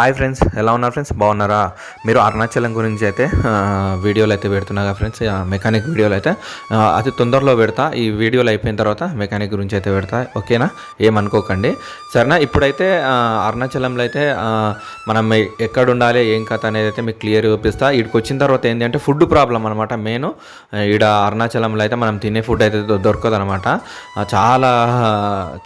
Hi friends ఎలా ఉన్నారు friends బాగున్నారా? మీరు అరుణాచలం గురించి అయితే వీడియోలు అయితే పెడుతున్నా ఫ్రెండ్స్ మెకానిక్ వీడియోలు అయితే అతి తొందరలో పెడతా. ఈ వీడియోలు అయిపోయిన తర్వాత మెకానిక్ గురించి అయితే పెడతా. ఓకేనా? ఏమనుకోకండి. సరేనా? ఇప్పుడైతే అరుణాచలంలో అయితే మనం ఎక్కడ ఉండాలి ఏం కథ అనేది అయితే మీకు క్లియర్ చూపిస్తా. ఇక్కడికి వచ్చిన తర్వాత ఏంటంటే ఫుడ్ ప్రాబ్లం అనమాట మెయిన్ ఈడ అరుణాచలంలో అయితే మనం తినే ఫుడ్ అయితే దొరకదు అనమాట చాలా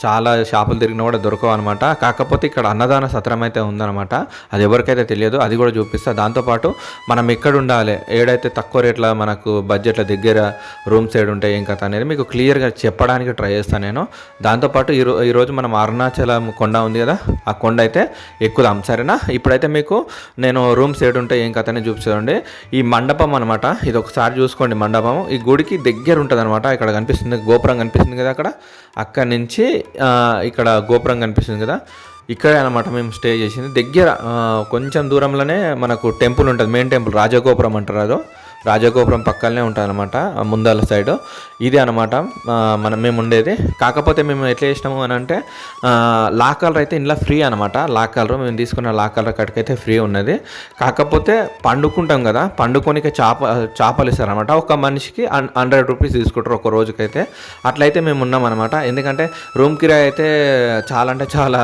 చాలా షాపులు తిరిగినా కూడా దొరకవు అనమాట కాకపోతే ఇక్కడ అన్నదాన సత్రం అయితే ఉందన్నమాట. అది ఎవరికైతే తెలియదు అది కూడా చూపిస్తా. దాంతోపాటు మనం ఎక్కడ ఉండాలి ఏడైతే తక్కువ రేట్ల మనకు బడ్జెట్ల దగ్గర రూమ్స్ ఏడు ఉంటాయి ఏం కథ అనేది మీకు క్లియర్గా చెప్పడానికి ట్రై చేస్తాను నేను. దాంతోపాటు ఈరో ఈరోజు మనం అరుణాచలం కొండ ఉంది కదా? ఆ కొండ అయితే ఎక్కుదాం. సరేనా? ఇప్పుడైతే మీకు నేను రూమ్స్ ఏడు ఉంటాయి ఏం కథ అనేది చూపించండి ఈ మండపం అనమాట ఇది ఒకసారి చూసుకోండి మండపం ఈ గుడికి దగ్గర ఉంటుంది అనమాట ఇక్కడ కనిపిస్తుంది గోపురం కనిపిస్తుంది కదా అక్కడ. అక్కడ నుంచి ఇక్కడ గోపురం కనిపిస్తుంది కదా. ఇక్కడే అనమాట మేము స్టే చేసింది. దగ్గర కొంచెం దూరంలోనే మనకు టెంపుల్ ఉంటుంది. మెయిన్ టెంపుల్ రాజగోపురం అంటారు అదో. రాజగోపురం పక్కనే ఉంటుంది అనమాట ముందాల సైడ్. ఇది అనమాట మనం మేము ఉండేది. కాకపోతే మేము ఎట్లా చేసినాము అని అంటే లాక్ కలర్ అయితే ఇంట్లో ఫ్రీ అనమాట లా కలర్ మేము తీసుకున్న లాక్ కలర్ కట్టుకైతే ఫ్రీ ఉన్నది. కాకపోతే పండుకుంటాం కదా పండుకొనికే చేప చేపలు ఇస్తారనమాట ఒక మనిషికి హండ్రెడ్ రూపీస్ తీసుకుంటారు ఒక రోజుకైతే. అట్లయితే మేము ఉన్నాం అనమాట ఎందుకంటే రూమ్ కిరాయి అయితే చాలా అంటే చాలా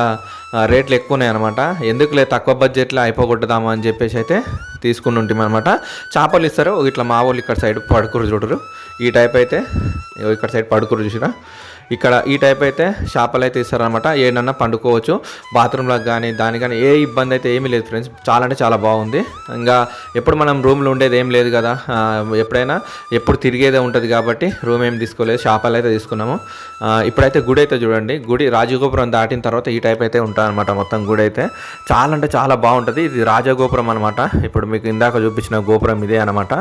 రేట్లు ఎక్కువ ఉన్నాయి అనమాట ఎందుకులే తక్కువ బడ్జెట్లో అయిపోగొట్టుదామా అని చెప్పేసి అయితే తీసుకుని ఉంటాం అనమాట చేపలు ఇస్తారు. ఇట్లా మా వాళ్ళు ఇక్కడ సైడ్ పడుకురు చూడరు ఈ టైప్ అయితే ఇక్కడ సైడ్ పడుకురు చూసినా ఇక్కడ ఈ టైప్ అయితే చేపలు అయితే ఇస్తారనమాట ఏడన్నా పండుకోవచ్చు. బాత్రూమ్లకు కానీ దాని కానీ ఏ ఇబ్బంది అయితే ఏమీ లేదు ఫ్రెండ్స్ చాలా అంటే చాలా బాగుంది. ఇంకా ఎప్పుడు మనం రూమ్లో ఉండేది ఏం లేదు కదా. ఎప్పుడైనా ఎప్పుడు తిరిగేదే ఉంటుంది కాబట్టి రూమ్ ఏం తీసుకోలేదు. చేపలు అయితే తీసుకున్నాము. ఇప్పుడైతే గుడి అయితే చూడండి. గుడి రాజగోపురం దాటిన తర్వాత ఈ టైప్ అయితే ఉంటారనమాట మొత్తం గుడి అయితే. చాలా అంటే చాలా బాగుంటుంది. ఇది రాజగోపురం అనమాట ఇప్పుడు మీకు ఇందాక చూపించిన గోపురం ఇదే అనమాట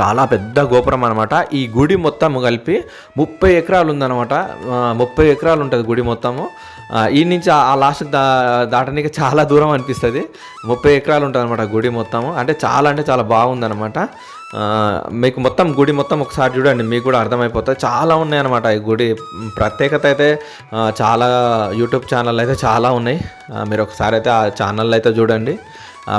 చాలా పెద్ద గోపురం అనమాట ఈ గుడి మొత్తం కలిపి ముప్పై ఎకరాలు ఉందన్నమాట. ముప్పై ఎకరాలు ఉంటుంది గుడి మొత్తము. ఈ నుంచి ఆ- లాస్ట్ దా దాటడానికి చాలా దూరం అనిపిస్తుంది. ముప్పై ఎకరాలు ఉంటుంది అనమాట గుడి మొత్తము. అంటే చాలా అంటే చాలా బాగుందనమాట మీకు మొత్తం గుడి మొత్తం ఒకసారి చూడండి మీకు కూడా అర్థమైపోతుంది. చాలా ఉన్నాయి అనమాట ఈ గుడి. ప్రత్యేకత అయితే చాలా యూట్యూబ్ ఛానల్ అయితే చాలా ఉన్నాయి. మీరు ఒకసారి అయితే ఆ ఛానల్ అయితే చూడండి.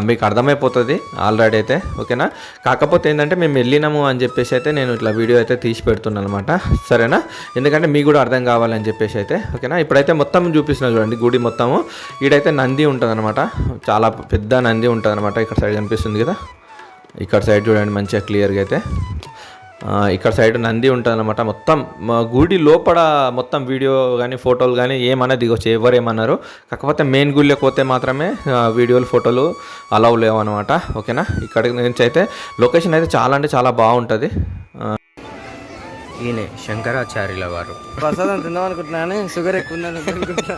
మీకు అర్థమైపోతుంది ఆల్రెడీ అయితే ఓకేనా? కాకపోతే ఏంటంటే మేము వెళ్ళినాము అని చెప్పేసి అయితే నేను ఇట్లా వీడియో అయితే తీసి పెడుతున్నాను అనమాట సరేనా? ఎందుకంటే మీకు కూడా అర్థం కావాలని చెప్పేసి అయితే ఓకేనా? ఇప్పుడైతే మొత్తం చూపిస్తున్నా చూడండి గుడి మొత్తము. ఈడైతే నంది ఉంటుంది చాలా పెద్ద నంది ఉంటుంది ఇక్కడ సైడ్ కనిపిస్తుంది కదా? ఇక్కడ సైడ్ చూడండి మంచిగా క్లియర్గా అయితే. ఇక్కడ సైడ్ నంది ఉంటుంది అనమాట మొత్తం గుడి లోపల మొత్తం వీడియో కానీ ఫోటోలు కానీ ఏమన్నా దిగొచ్చు ఎవరు ఏమన్నారు? కాకపోతే మెయిన్ గుడిలోకి పోతే మాత్రమే వీడియోలు ఫోటోలు అలవ్ లేవు అనమాట ఓకేనా? ఇక్కడ నుంచి అయితే లొకేషన్ అయితే చాలా అంటే చాలా బాగుంటుంది. ఈయనే శంకరాచార్యుల వారు. ప్రసాదం తిందాం అనుకుంటున్నాను షుగర్ ఎక్కువ ఉందని అనుకుంటున్నా.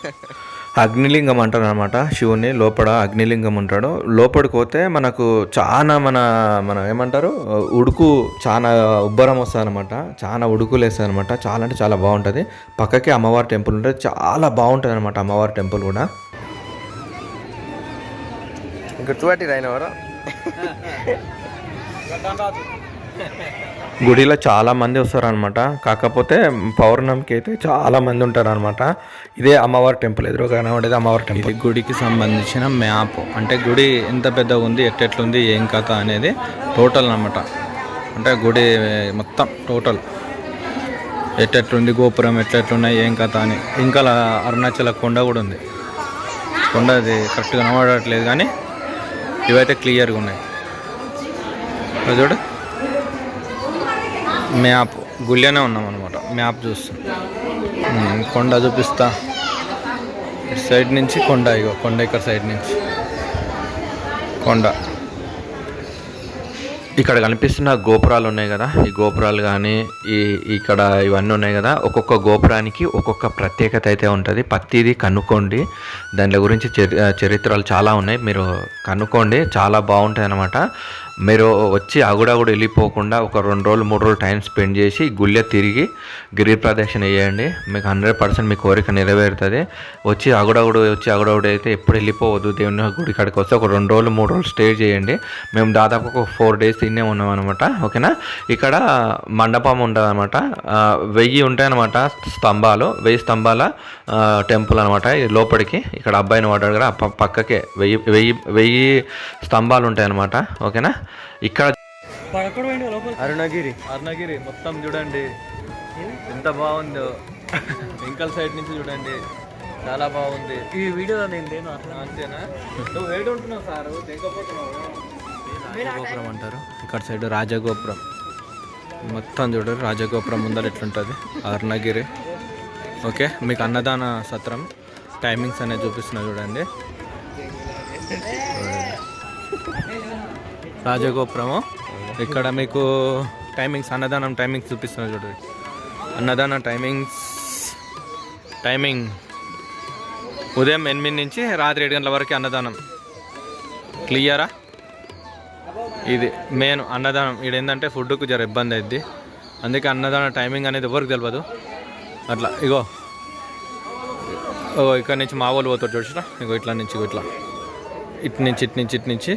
అగ్నిలింగం అంటారు అనమాట శివుని లోపల అగ్నిలింగం ఉంటాడు. లోపలికి పోతే మనకు చాలా మన మన ఏమంటారు? ఉడుకు చాలా ఉబ్బరం వస్తుంది అనమాట చాలా ఉడుకులు వేస్తుంది అనమాట చాలా అంటే చాలా బాగుంటుంది. పక్కకి అమ్మవారి టెంపుల్ ఉంటుంది చాలా బాగుంటుంది అనమాట అమ్మవారి టెంపుల్ కూడా. గుర్తుపట్టి రాయినవారా గుడిలో చాలామంది వస్తారనమాట కాకపోతే పౌర్ణమికి అయితే చాలామంది ఉంటారనమాట ఇదే అమ్మవారి టెంపుల్ ఎదురుగా కనబడేది అమ్మవారి టెంపుల్. ఇది గుడికి సంబంధించిన మ్యాప్. అంటే గుడి ఎంత పెద్దగా ఉంది ఎట్టెట్లుంది ఏం కథ అనేది టోటల్ అనమాట అంటే గుడి మొత్తం టోటల్. ఎట్టెట్లుంది గోపురం ఎట్లెట్లున్నాయి ఏం కథ అని. ఇంకా అరుణాచల కొండ కూడా ఉంది. కొండ అది కరెక్ట్గా కనబడట్లేదు కానీ ఇవైతే క్లియర్గా ఉన్నాయి. చూడు. మ్యాప్ గుళ్ళనే ఉన్నాం అనమాట మ్యాప్ చూస్తాం. కొండ చూపిస్తా. ఇటు సైడ్ నుంచి కొండ ఇగో కొండ ఇక్కడ సైడ్ నుంచి. కొండ. ఇక్కడ కనిపిస్తున్న గోపురాలు ఉన్నాయి కదా. ఈ గోపురాలు కానీ ఈ ఇక్కడ ఇవన్నీ ఉన్నాయి కదా. ఒక్కొక్క గోపురానికి ఒక్కొక్క ప్రత్యేకత అయితే ఉంటుంది. ప్రతిది కనుక్కోండి దాని గురించి చరి- చరిత్రలు చాలా ఉన్నాయి. మీరు కనుక్కోండి చాలా బాగుంటాయి అన్నమాట. మీరు వచ్చి అగుడగుడు వెళ్ళిపోకుండా ఒక రెండు రోజులు మూడు రోజులు టైం స్పెండ్ చేసి గుళ్ళె తిరిగి గిరి ప్రదక్షిణ చేయండి. మీకు హండ్రెడ్ పర్సెంట్ మీ కోరిక నెరవేరుతుంది. వచ్చి అగుడగుడు వచ్చి అగుడగుడు అయితే ఎప్పుడు వెళ్ళిపోవద్దు. దేవుని గుడి కాడికి వస్తే ఒక రెండు రోజులు మూడు రోజులు స్టే చేయండి. మేము దాదాపు ఒక ఫోర్ డేస్ తిన్నే ఉన్నాం అనమాట ఓకేనా ఇక్కడ మండపం ఉంటుంది అనమాట వెయ్యి ఉంటాయన్నమాట స్తంభాలు. వెయ్యి స్తంభాల టెంపుల్ అనమాట లోపలికి. ఇక్కడ అబ్బాయిని వాడాడు కదా పక్కకే వెయ్యి వెయ్యి వెయ్యి స్తంభాలు ఉంటాయి అనమాట ఓకేనా ఇక్కడ అరుణగిరి. అరుణగిరి మొత్తం చూడండి. ఎంత బాగుందో. వెంకల్ సైడ్ నుంచి చూడండి. చాలా బాగుంది. ఈ వీడియోలో నేను లేను అట్లా? అంతేనా? నువ్వు వేడి ఉంటున్నావు సార్. రాజగోపురం అంటారు? ఇక్కడ సైడ్ రాజగోపురం. మొత్తం చూడరు రాజగోపురం ముందర ఎట్లుంటుంది? అరుణగిరి. ఓకే మీకు అన్నదాన సత్రం టైమింగ్స్ అనేది చూపిస్తున్నా చూడండి. రాజగోపురము. ఇక్కడ మీకు టైమింగ్స్ అన్నదానం టైమింగ్స్ చూపిస్తున్నా చూడండి అన్నదానం టైమింగ్స్ టైమింగ్ ఉదయం ఎనిమిది నుంచి రాత్రి ఏడు గంటల వరకు అన్నదానం. క్లియరా ఇది మెయిన్ అన్నదానం. ఇక్కడ ఏంటంటే ఫుడ్కు జర ఇబ్బంది అయింది అందుకే అన్నదానం టైమింగ్ అనేది ఎవరికి తెలియదు అట్లా ఇగో. ఓ ఇక్కడ నుంచి మా వాళ్ళు పోతారు చూసినా? ఇగో ఇట్లా నుంచి ఇట్లా. ఇటు నుంచి ఇటు నుంచి ఇటు నుంచి.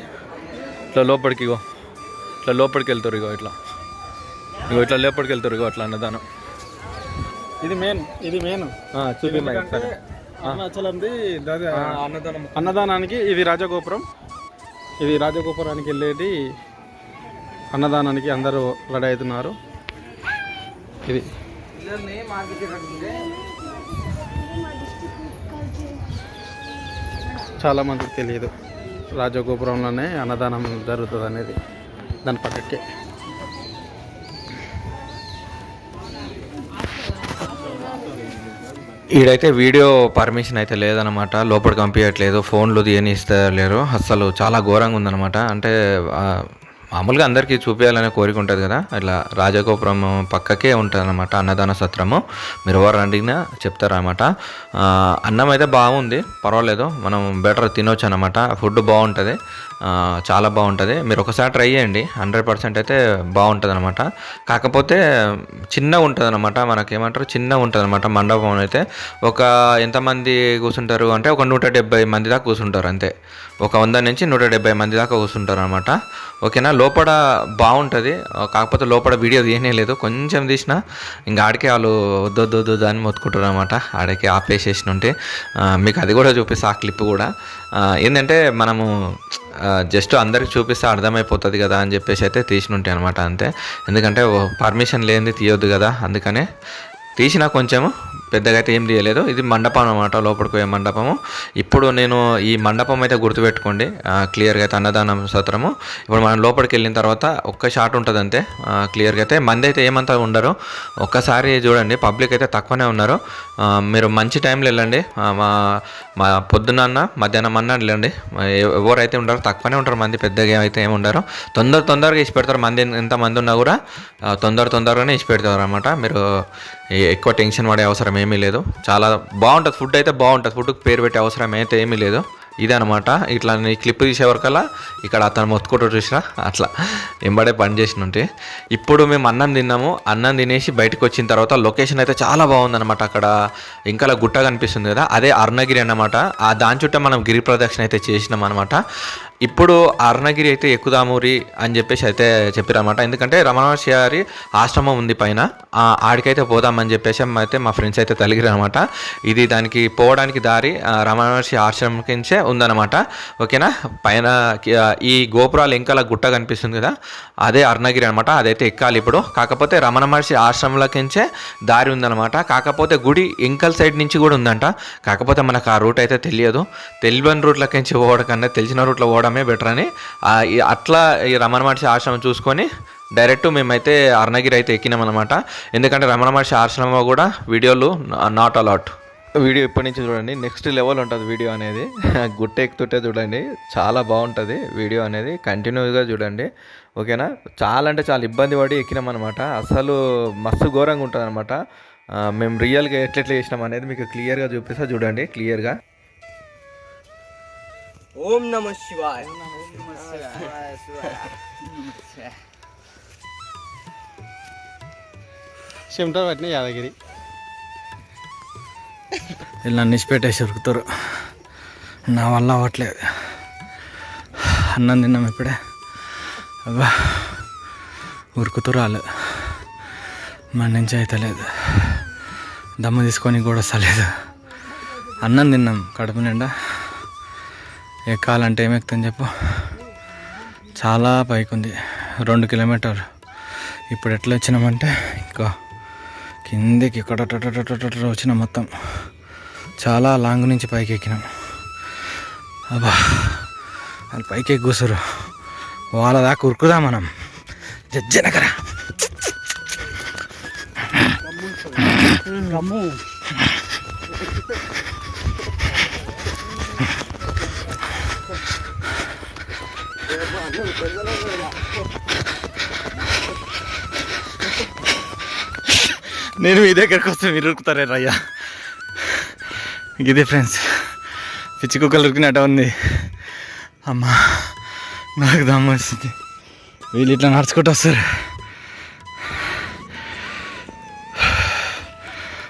ఇట్లా లోపలికి ఇగో. ఇట్లా లోపలికి వెళ్తారు ఇగో ఇట్లా. ఇగో ఇట్లా లోపలికి వెళ్తారు ఇగో అట్లా అన్నదానం. ఇది మెయిన్ ఇది మెయిన్. చూపి అరుణాచలంది అన్నదానం. అన్నదానానికి ఇది రాజగోపురం. ఇది రాజగోపురానికి వెళ్ళేది అన్నదానానికి అందరూ రెడీ అవుతున్నారు ఇది చాలా మందికి తెలియదు. రాజగోపురంలోనే అన్నదానం జరుగుతుంది అనేది దాని పక్కకే. ఈడైతే వీడియో పర్మిషన్ అయితే లేదనమాట లోపలికి పంపించట్లేదు ఫోన్లు తీయనిస్తలేరు. అస్సలు అసలు చాలా ఘోరంగా ఉందన్నమాట. అంటే మామూలుగా అందరికీ చూపించాలనే కోరిక ఉంటుంది కదా. ఇట్లా రాజగోపురం పక్కకే ఉంటుంది అనమాట అన్నదాన సత్రము. మీరు ఎవరు అడిగినా చెప్తారనమాట అన్నం అయితే బాగుంది పర్వాలేదు మనం బెటర్ తినొచ్చు అనమాట ఫుడ్ బాగుంటుంది. చాలా బాగుంటుంది. మీరు ఒకసారి ట్రై చేయండి. హండ్రెడ్ పర్సెంట్ అయితే బాగుంటుంది అనమాట కాకపోతే చిన్నగా ఉంటుంది అనమాట మనకేమంటారు? చిన్న చిన్నగా ఉంటుంది అనమాట మండపం అయితే. ఒక ఎంతమంది కూర్చుంటారు అంటే ఒక నూట డెబ్బై మంది దాకా కూర్చుంటారు అంతే. ఒక వంద నుంచి నూట డెబ్బై మంది దాకా కూర్చుంటారు అనమాట ఓకేనా? లోపల బాగుంటుంది. కాకపోతే లోపల వీడియో తీయనే లేదు. కొంచెం తీసిన ఇంకా ఆడికే వాళ్ళు వద్దు వద్దు అని మొత్తుకుంటారు అనమాట ఆడికి ఆపేసేసిన ఉంటే మీకు అది కూడా చూపిస్తా ఆ క్లిప్ కూడా. ఏంటంటే మనము జస్ట్ అందరికి చూపిస్తే అర్థమైపోతుంది కదా అని చెప్పేసి అయితే తీసినుంటాయి అనమాట అంతే. ఎందుకంటే పర్మిషన్ లేనిది తీయొద్దు కదా అందుకనే తీసిన కొంచెము పెద్దగా అయితే ఏం తీయలేదు. ఇది మండపం అనమాట లోపలికి పోయే మండపము. ఇప్పుడు నేను ఈ మండపం అయితే గుర్తుపెట్టుకోండి. క్లియర్గా అయితే అన్నదానం సత్రము. ఇప్పుడు మనం లోపలికి వెళ్ళిన తర్వాత ఒక్క షాట్ ఉంటుంది అంతే. క్లియర్గా అయితే మంది అయితే ఏమంతా ఉండరు. ఒక్కసారి చూడండి పబ్లిక్ అయితే తక్కువనే ఉన్నారు. మీరు మంచి టైంలో వెళ్ళండి. మా మా పొద్దున్న అన్న మధ్యాహ్నం అన్న వెళ్ళండి. ఎవరైతే ఉండరు తక్కువనే ఉంటారు మంది పెద్దగా అయితే ఏమి ఉండరు. తొందర తొందరగా ఇచ్చి పెడతారు మంది ఎంత మంది ఉన్నా కూడా. తొందర తొందరగానే ఇచ్చి పెడతారు అనమాట మీరు ఎక్కువ టెన్షన్ పడే అవసరం ఏమీ లేదు. చాలా బాగుంటుంది ఫుడ్ అయితే బాగుంటుంది. ఫుడ్కి పేరు పెట్టే అవసరం అయితే ఏమీ లేదు. ఇదనమాట అనమాట ఇట్లా నీ క్లిప్ తీసేవరకల్లా ఇక్కడ అతను మొత్తుకుంటూ చూసిన అట్లా ఎంబడే పని చేసినుంటే. ఇప్పుడు మేము అన్నం తిన్నాము. అన్నం తినేసి బయటకు వచ్చిన తర్వాత లొకేషన్ అయితే చాలా బాగుందన్నమాట అక్కడ. ఇంకా గుట్ట కనిపిస్తుంది కదా. అదే అరుణగిరి అన్నమాట. ఆ దాని చుట్టూ మనం గిరి ప్రదక్షిణ అయితే చేసినాం అనమాట ఇప్పుడు అరుణగిరి అయితే ఎక్కుదామూరి అని చెప్పేసి అయితే చెప్పారన్నమాట. ఎందుకంటే రమణ గారి ఆశ్రమం ఉంది పైన. ఆడికైతే పోదామని చెప్పేసి అయితే మా ఫ్రెండ్స్ అయితే తలిగిరు అనమాట ఇది దానికి పోవడానికి దారి ఆ, రమణ ఆశ్రమం కించే ఉందన్నమాట. ఓకేనా? పైన ఈ గోపురాలు ఎంకల గుట్ట కనిపిస్తుంది కదా? అదే అరుణగిరి అనమాట అదైతే ఎక్కాలి ఇప్పుడు. కాకపోతే రమణ మహర్షి ఆశ్రమంలోకించే దారి ఉందన్నమాట. కాకపోతే గుడి ఇంకల సైడ్ నుంచి కూడా ఉందంట. కాకపోతే మనకు ఆ రూట్ అయితే తెలియదు. తెలియని రూట్లకించి పోవడం కన్నా తెలిసిన రూట్లో చేసుకోవడమే బెటర్ అని. అట్లా ఈ రమణ మహర్షి ఆశ్రమం చూసుకొని డైరెక్ట్ మేమైతే అర్ణగిరి అయితే ఎక్కినాం అనమాట ఎందుకంటే రమణ మహర్షి ఆశ్రమం కూడా వీడియోలు నాట్ అలాట్ వీడియో ఇప్పటి నుంచి చూడండి నెక్స్ట్ లెవెల్ ఉంటుంది వీడియో అనేది. గుట్ట ఎక్కుతుంటే చూడండి చాలా బాగుంటుంది వీడియో అనేది. కంటిన్యూగా చూడండి ఓకేనా? చాలా అంటే చాలా ఇబ్బంది పడి ఎక్కినాం అనమాట అసలు మస్తు ఘోరంగా ఉంటుంది అనమాట మేము రియల్గా ఎట్లెట్లా చేసినాం అనేది మీకు క్లియర్గా చూపిస్తా చూడండి క్లియర్గా ఓం నమ శివాయ. చెమటలు పట్టినాయి యాదగిరి. వీళ్ళు నన్ను పెట్టేసి ఉరుకుతారు నా వల్ల అవ్వట్లేదు. అన్నం తిన్నాం ఇప్పుడే. అబ్బా ఉరుకుతురు వాళ్ళు మన నుంచి అయితే లేదు. దమ్ము తీసుకొని కూడా వస్తలేదు. అన్నం తిన్నాం కడుపు నిండా. ఎక్కాలంటే ఏం ఎక్కుతుంది చెప్పు? చాలా పైకి ఉంది రెండు కిలోమీటర్. ఇప్పుడు ఎట్లా వచ్చినామంటే ఇంకా కిందికి ఇక్కడ వచ్చినాం మొత్తం. చాలా లాంగ్ నుంచి పైకి ఎక్కినాం. అబ్బా వాళ్ళు పైకి ఎక్కి వాళ్ళ దాకా ఉరుకుదాం మనం. జజ్జనకరా నేను మీ దగ్గరకు వస్తే మీరు ఉరుకుతారే రయ్యా. ఇదే ఫ్రెండ్స్ పిచ్చి కుక్కలు ఉరికినట్టు ఉంది. అమ్మా నాకు దమ్ము వస్తుంది వీళ్ళు ఇట్లా నడుచుకుంటూ వస్తారు.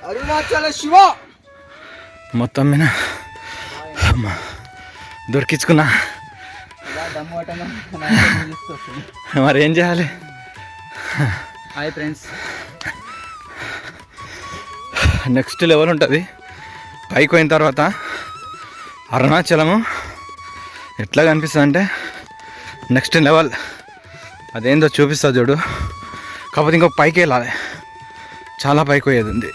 అరుణాచల శివ! మొత్తం మీద అమ్మా దొరికించుకున్నా. మరి ఏం చేయాలి? Hi friends. నెక్స్ట్ లెవెల్ ఉంటుంది. పైకి పోయిన తర్వాత అరుణాచలము ఎట్లా కనిపిస్తుంది అంటే నెక్స్ట్ లెవెల్. అదేందో చూపిస్తా చూడు. కాకపోతే ఇంకొక పైకి వెళ్ళాలి. చాలా పైకి పోయేది ఉంది.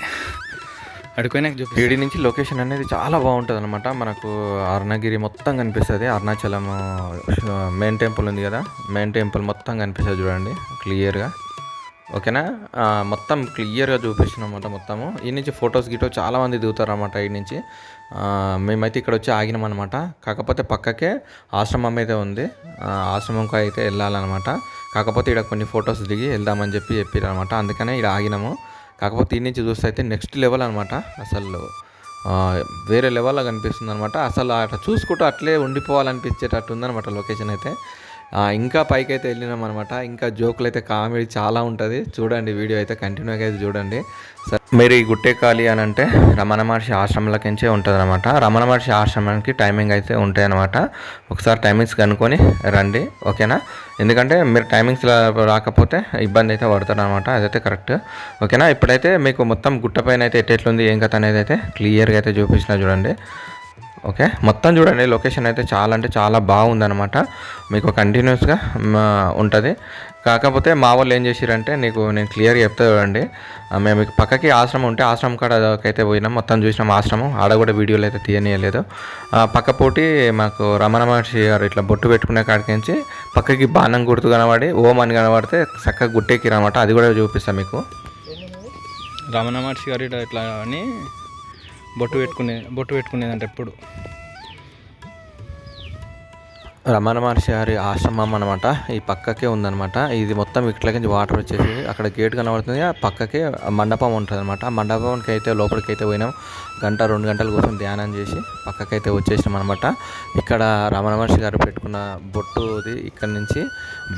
అడిపోయినాక చూపి వీడి నుంచి లొకేషన్ అనేది చాలా బాగుంటుంది అనమాట మనకు అరుణగిరి మొత్తం కనిపిస్తుంది. అరుణాచలం మెయిన్ టెంపుల్ ఉంది కదా? మెయిన్ టెంపుల్ మొత్తం కనిపిస్తుంది చూడండి క్లియర్గా. ఓకేనా? మొత్తం క్లియర్గా చూపిస్తున్నాం అనమాట మొత్తము. ఈ నుంచి ఫొటోస్ గిటో చాలామంది దిగుతారన్నమాట ఈ నుంచి. మేమైతే ఇక్కడ వచ్చి ఆగినాం అనమాట కాకపోతే పక్కకే ఆశ్రమం అయితే ఉంది. ఆ, ఆశ్రమంకి అయితే వెళ్ళాలన్నమాట. కాకపోతే ఇక్కడ కొన్ని ఫొటోస్ దిగి వెళ్దామని చెప్పి చెప్పారు అనమాట అందుకనే ఇక్కడ ఆగినాము. కాకపోతే ఈ నుంచి చూస్తే అయితే నెక్స్ట్ లెవెల్ అనమాట అసలు వేరే లెవెల్లో కనిపిస్తుంది అనమాట అసలు అట్లా చూసుకుంటూ అట్లే ఉండిపోవాలనిపించేటట్టు ఉందనమాట లొకేషన్ అయితే. ఇంకా పైకి అయితే వెళ్ళినాం అనమాట ఇంకా జోకులు అయితే కామెడీ చాలా ఉంటుంది. చూడండి వీడియో అయితే కంటిన్యూగా అయితే చూడండి. సరే మీరు ఈ గుట్టెక్కాలి అని అంటే రమణ మహర్షి ఆశ్రమంలోకించే ఉంటుంది అనమాట రమణ మహర్షి ఆశ్రమానికి టైమింగ్ అయితే ఉంటాయి అనమాట ఒకసారి టైమింగ్స్ కనుక్కొని రండి ఓకేనా? ఎందుకంటే మీరు టైమింగ్స్ రాకపోతే ఇబ్బంది అయితే పడతారు అనమాట అదైతే కరెక్ట్ ఓకేనా? ఇప్పుడైతే మీకు మొత్తం గుట్ట పైన అయితే ఎట్లెట్లుంది ఏం కథ అనేది అయితే క్లియర్గా అయితే చూపించిన చూడండి. ఓకే. మొత్తం చూడండి లొకేషన్ అయితే చాలా అంటే చాలా బాగుందనమాట మీకు కంటిన్యూస్గా ఉంటుంది. కాకపోతే మా వాళ్ళు ఏం చేసిరంటే నీకు నేను క్లియర్గా చెప్తా చూడండి. మేము మీకు పక్కకి ఆశ్రమం ఉంటే ఆశ్రమం కాడకైతే పోయినాం. మొత్తం చూసినాం ఆశ్రమం. ఆడ కూడా వీడియోలు అయితే తీయనీయలేదు. పక్కపోటి మాకు రమణ మహర్షి గారు ఇట్లా బొట్టు పెట్టుకునే కాడికించి పక్కకి బాణం గుర్తు కనబడి ఓం అని కనబడితే చక్కగా గుట్టెక్కిరనమాట అది కూడా చూపిస్తాను మీకు. రమణ మహర్షి గారు ఇట్లా ఇట్లా అని బొట్టు పెట్టుకునే బొట్టు పెట్టుకునేదంట ఎప్పుడు? రమణ మహర్షి గారి ఆశ్రమం అనమాట ఈ పక్కకే ఉందన్నమాట. ఇది మొత్తం ఇట్లకి వాటర్ వచ్చేసి అక్కడ గేట్ కనబడుతుంది. ఆ పక్కకే మండపం ఉంటుంది అనమాట ఆ మండపానికి అయితే లోపలికి అయితే పోయినాం. గంట రెండు గంటల కోసం ధ్యానం చేసి పక్కకైతే వచ్చేసినాం అనమాట ఇక్కడ రమణ మహర్షి గారు పెట్టుకున్న బొట్టుది ఇక్కడ నుంచి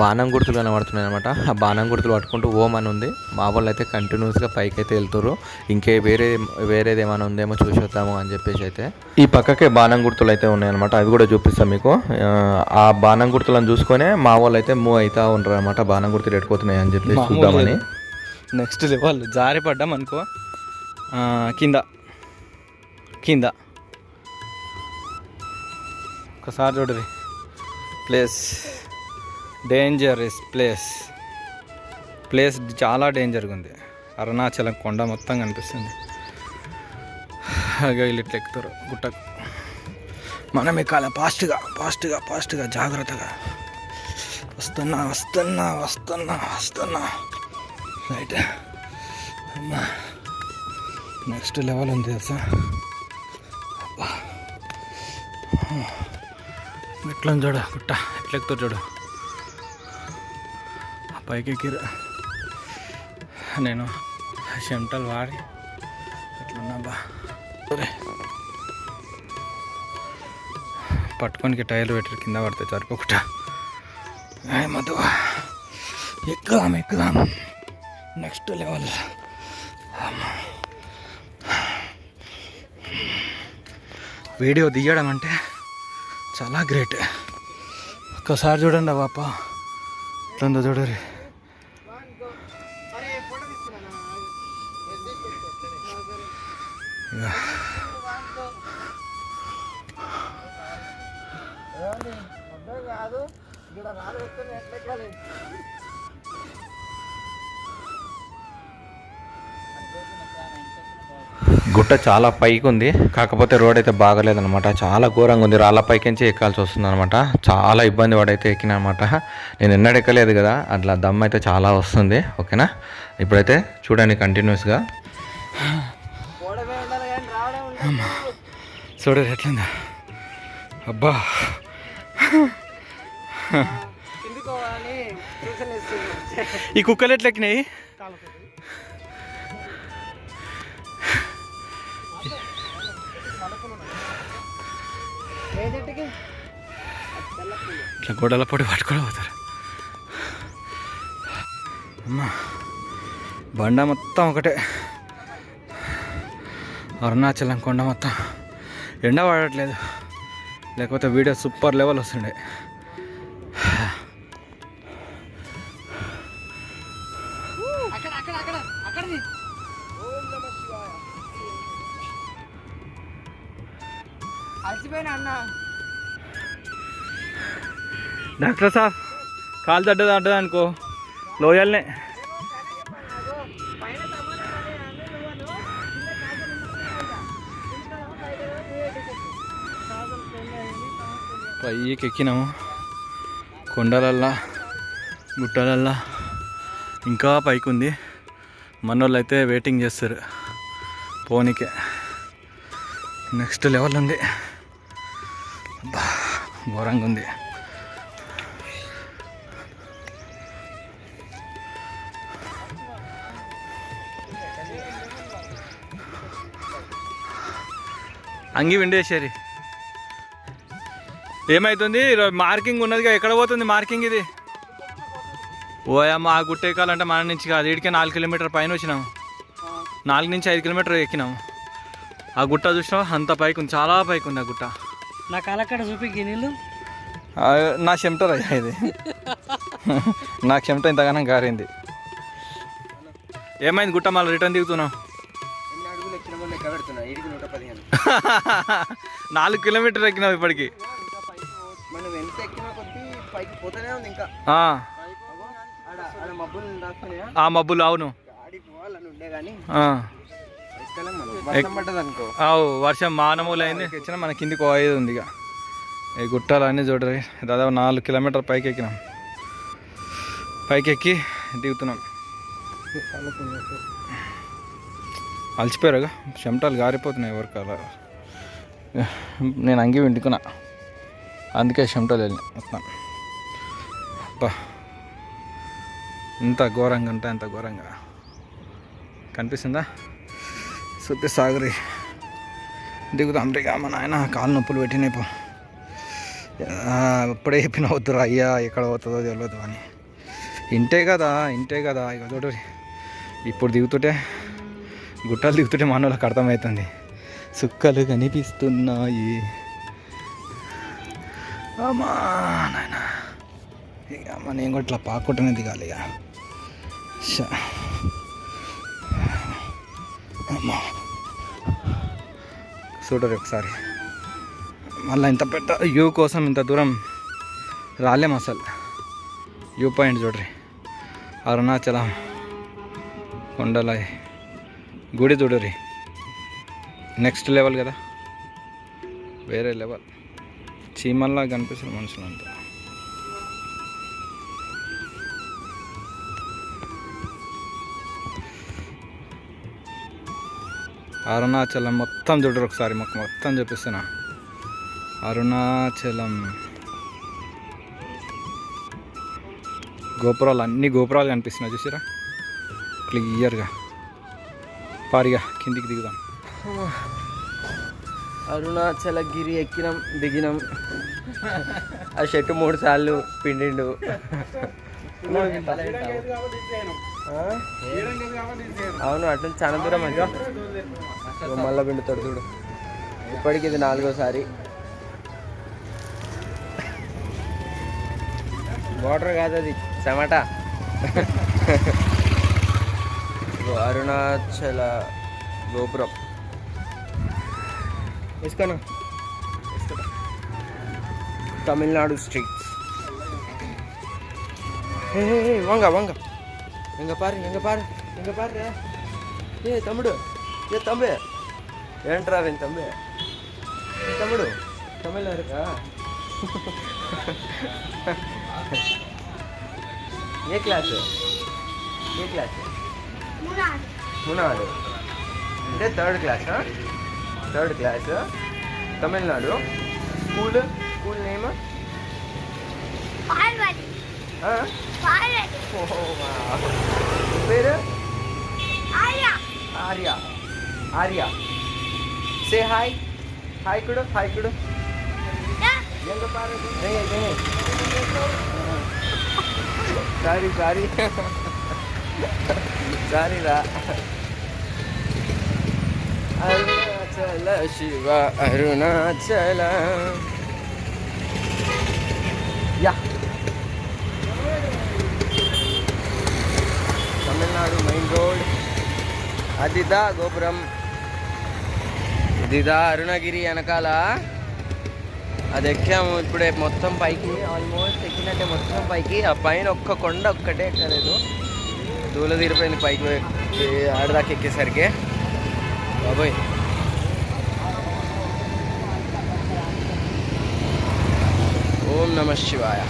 బాణం గుర్తులు కనబడుతున్నాయి అనమాట ఆ బాణం గుర్తులు పట్టుకుంటూ ఓం అని ఉంది. మా వాళ్ళు అయితే కంటిన్యూస్గా పైకి అయితే వెళ్తారు ఇంకే వేరే వేరేది ఏమైనా ఉందేమో చూసేద్దాము అని చెప్పేసి అయితే. ఈ పక్కకే బాణం గుర్తులు అయితే ఉన్నాయన్నమాట. అవి కూడా చూపిస్తాం మీకు. ఆ, బాణం గుర్తులను చూసుకొనే మా వాళ్ళు అయితే మూవ్ అవుతా ఉంటారు అనమాట బాణం గుర్తులు ఎట్టుకోతున్నాయి అని చెప్పి చూద్దామని. నెక్స్ట్ లెవెల్ జారి పడ్డాం అనుకో. కింద. కింద. ఒకసారి చూడరి. ప్లేస్ డేంజరస్ ప్లేస్ ప్లేస్ చాలా డేంజర్గా ఉంది. అరుణాచలం కొండ మొత్తం కనిపిస్తుంది. వీళ్ళు ఇట్లా ఎక్కుతారు. గుట్టకు. మనం ఎక్కాలి ఫాస్ట్గా ఫాస్ట్గా ఫాస్ట్గా జాగ్రత్తగా. వస్తున్నా వస్తున్నా వస్తున్నా వస్తున్నా. రైట్. అమ్మా. నెక్స్ట్ లెవెల్ ఉంది తెలుసా? అబ్బా. ఎట్లా చూడు గుట్ట. ఎట్లెక్కుతో చూడు. పైకి ఎక్కిరు. నేను చెమటలు వాడి ఎట్లున్నా బా. సరే. పట్టుకొని టైర్లు పెట్టారు కింద పడితే సరిపోకుండా. ఆయ్ మధు ఎక్కుదాం ఎక్కుదాం. నెక్స్ట్ లెవెల్ వీడియో తీయడం అంటే చాలా గ్రేట్ ఒక్కసారి చూడండి ఆ పాప. ఎట్లుందో చూడరు. గుట్ట చాలా పైకి ఉంది. కాకపోతే రోడ్ అయితే బాగలేదనమాట చాలా ఘోరంగా ఉంది. రాళ్ళ పైకించి ఎక్కాల్సి వస్తుంది అనమాట చాలా ఇబ్బంది పడైతే ఎక్కిన అనమాట నేను ఎన్నడూ ఎక్కలేదు కదా. అట్లా దమ్ అయితే చాలా వస్తుంది. ఓకేనా? ఇప్పుడైతే చూడండి కంటిన్యూస్గా చూడరు ఎట్లుందా? అబ్బా. ఈ కుక్కలు ఎట్లా ఇట్లా గోడల పొడి పట్టుకొని పోతారు. అమ్మా బండ మొత్తం ఒకటే. అరుణాచలం కొండ మొత్తం ఎండ పడట్లేదు. లేకపోతే వీడియో సూపర్ లెవెల్ వస్తుండే. డాక్టర్ సాబ్ కాలు తడ్డది అడ్డది అనుకో. లోయల్నే. పైకి ఎక్కినాము కొండలల్లా గుట్టలల్లా. ఇంకా పైకి ఉంది మనోళ్ళు అయితే వెయిటింగ్ చేస్తారు. పోనీకే. నెక్స్ట్ లెవెల్ ఉంది. ఘోరంగా ఉంది అంగి విండేశ్వరి ఏమైతుంది? ఈరోజు మార్కింగ్ ఉన్నదిగా ఎక్కడ పోతుంది మార్కింగ్ ఇది? ఓయమ్మ ఆ గుట్ట ఎక్కాలంటే మన నుంచి కాదు ఇడికే నాలుగు కిలోమీటర్ పైన వచ్చినాము నాలుగు నుంచి ఐదు కిలోమీటర్ ఎక్కినాము ఆ గుట్ట చూసినావు? అంత పైకి ఉంది చాలా పైకి ఉంది ఆ గుట్ట. నా కాలక్కడ చూపి ఆ, నా చెమట రయ్యా ఇది. నా చెమట ఇంతగానం గారింది. ఏమైంది గుట్ట మళ్ళీ రిటర్న్ దిగుతున్నావు? నాలుగు కిలోమీటర్ ఎక్కినావు ఇప్పటికి. ఆ, మబ్బులు అవును. అవు వర్షం మానమూలు అయింది ఇచ్చిన మన కిందికి ఓ ఐదు ఉంది ఇక. ఈ గుట్టాలు అన్నీ చూడరు. దాదాపు నాలుగు కిలోమీటర్ పైకి ఎక్కినాం. పైకి ఎక్కి దిగుతున్నాం అలసిపోయారుగా చెమటలు గారిపోతున్నాయి ఎవరికి అలా. నేను అంగి వింటుకున్నా. అందుకే చెమటలు వెళ్ళినాయి మొత్తం. అబ్బా ఇంత ఘోరంగా అంటే అంత ఘోరంగా. కనిపిస్తుందా? సుత్తి సాగరి. దిగుదాం రేగా మా నాయన కాలు నొప్పులు పెట్టినాయి పో. ఇప్పుడే చెప్పిన వద్దురా అయ్యా ఎక్కడ పోతుందో తెలియదు అని. ఇంటే కదా ఇంటే కదా ఇక చూడరి ఇప్పుడు దిగుతుంటే గుట్టలు దిగుతుంటే మన వాళ్ళకి అర్థమవుతుంది. సుక్కలు కనిపిస్తున్నాయి. అమ్మా నాయన. ఇక అమ్మ నేను కూడా ఇట్లా పాకుంటూనే దిగాలి ఇక. అమ్మా. చూడరు ఒకసారి. మళ్ళీ ఇంత పెద్ద వ్యూ కోసం ఇంత దూరం రాలేం అసలు. వ్యూ పాయింట్ చూడరి. అరుణాచలం కొండలై. గుడి చూడరి నెక్స్ట్ లెవెల్ కదా. వేరే లెవెల్ చీమల్లా కనిపిస్తుంది మనుషులు అంతా. అరుణాచలం మొత్తం చూడరు ఒకసారి మాకు మొత్తం చూపిస్తున్నా. అరుణాచలం. గోపురాలు అన్ని గోపురాలు కనిపిస్తున్నాయి చూసారా క్లియర్గా పారిగా కిందికి దిగుదాం. అరుణాచలగిరి ఎక్కినాం దిగినాం. ఆ షర్టు మూడు సార్లు పిండిండు. అవును అటు చాలా దూరం అండి. మళ్ళీ పిండుతాడు చూడు. ఇప్పటికి ఇది నాలుగోసారి. వాటర్ కాదు అది చెమట. అరుణాచల గోపురం వేసుకోనా తమిళనాడు స్ట్రీట్స్ ఏ ఏ, ఏ, వంగ వంగ எங்க பாரு எங்க பாரு எங்க பாரு ఏ తమ్ముడు ఏ తమ్మి ఏంట్రా వెన్ తమ్మి ఏ తమ్ముడు తమిళ இருக்கா ఏ క్లాస్ ఏ క్లాస్ थुनाडु थर्ड क्लास हाँ third class Tamil Nadu school school name फिर आर्या आर्या आर्या से हाय हाय कुड हाय कुड नहीं नहीं sorry sorry జానీరా. Arunachala Shiva Arunachala. Yeah. Tamil Nadu main road. అదిదా గోపురం. ఇదిదా అరుణగిరి వెనకాల. అది ఎక్కాము ఇప్పుడే మొత్తం పైకి ఆల్మోస్ట్ ఎక్కినట్టే మొత్తం పైకి. ఆ పైన ఒక్క కొండ ఒక్కటే ఎక్కలేదు. దూల తీరిపోయింది పైకి ఆడదాకా ఎక్కేసరికి. బాబోయ్. ఓం నమ శివాయ.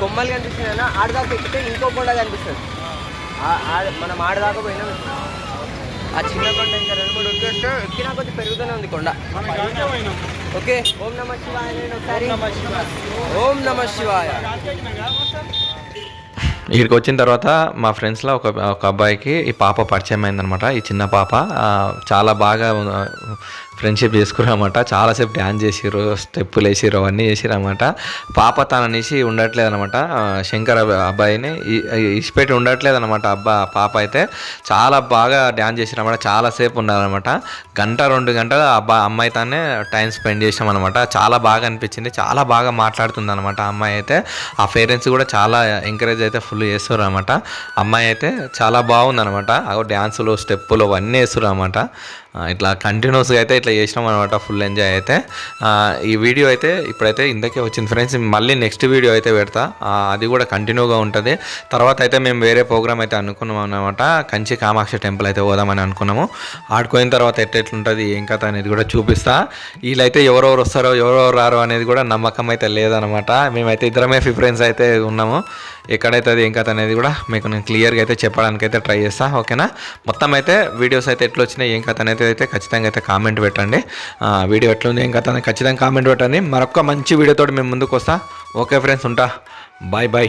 కొమ్మలు కనిపిస్తున్నాయి ఆడదాకా ఎక్కితే ఇంకో కొండ కనిపిస్తుంది. మనం ఆడదాకా పోయినా. ఆ చిన్న కొండ ఇంకా రెండు మూడు ఎక్కినట్టు ఎక్కినా కొద్ది పెరుగుతూనే ఉంది కొండ. ఓకే ఓం నమ శివాయ నేను ఒకసారి. ఓం నమ శివాయ. ఇక్కడికి వచ్చిన తర్వాత మా ఫ్రెండ్స్లో ఒక ఒక అబ్బాయికి ఈ పాప పరిచయం అయిందనమాట ఈ చిన్న పాప చాలా బాగా ఫ్రెండ్షిప్ చేసుకున్నారన్నమాట. చాలాసేపు డ్యాన్స్ చేసిరు స్టెప్పులు వేసిరు అవన్నీ చేసిరన్నమాట పాప తననేసి ఉండట్లేదు అనమాట శంకర్ అబ్బాయిని ఇచ్చిపెట్టి ఇసిపెట్టి ఉండట్లేదు అనమాట అబ్బా పాప అయితే చాలా బాగా డ్యాన్స్ చేసిరన్నమాట చాలాసేపు ఉన్నారనమాట గంట రెండు గంటలు అబ్బా అమ్మాయి తానే టైం స్పెండ్ చేసాం అనమాట చాలా బాగా అనిపించింది. చాలా బాగా మాట్లాడుతుంది అనమాట అమ్మాయి అయితే. ఆ పేరెంట్స్ కూడా చాలా ఎంకరేజ్ అయితే ఫుల్ చేస్తారు అనమాట అమ్మాయి అయితే చాలా బాగుందనమాట డ్యాన్సులు స్టెప్పులు అవన్నీ వేస్తారు అనమాట ఇట్లా కంటిన్యూస్గా అయితే ఇట్లా చేసినాం అనమాట ఫుల్ ఎంజాయ్ అయితే ఈ వీడియో అయితే ఇప్పుడైతే ఇందకే వచ్చింది ఫ్రెండ్స్ మళ్ళీ నెక్స్ట్ వీడియో అయితే పెడతా. అది కూడా కంటిన్యూగా ఉంటుంది. తర్వాత అయితే మేము వేరే ప్రోగ్రామ్ అయితే అనుకున్నాం అనమాట కంచి కామాక్ష టెంపుల్ అయితే పోదామని అనుకున్నాము. ఆడుకోయిన తర్వాత ఎట్లెట్లుంటుంది ఏం కథ అనేది కూడా చూపిస్తా. వీళ్ళైతే ఎవరెవరు వస్తారో ఎవరెవరు రారో అనేది కూడా నమ్మకం అయితే లేదనమాట మేమైతే ఇద్దరమే ప్రిఫరెన్స్ అయితే ఉన్నాము. ఎక్కడైతే అది ఏం కథ అనేది కూడా మీకు నేను క్లియర్గా అయితే చెప్పడానికి అయితే ట్రై చేస్తాను ఓకేనా? మొత్తం అయితే వీడియోస్ అయితే ఎట్లొచ్చినాయి ఏం కథ అనేది అయితే ఖచ్చితంగా అయితే కామెంట్ పెట్టండి. ఆ, వీడియో ఎట్లుంది ఏం కథ ఖచ్చితంగా కామెంట్ పెట్టండి. మరొక మంచి వీడియోతో మేము ముందుకు వస్తా ఓకే ఫ్రెండ్స్ ఉంటా. Bye bye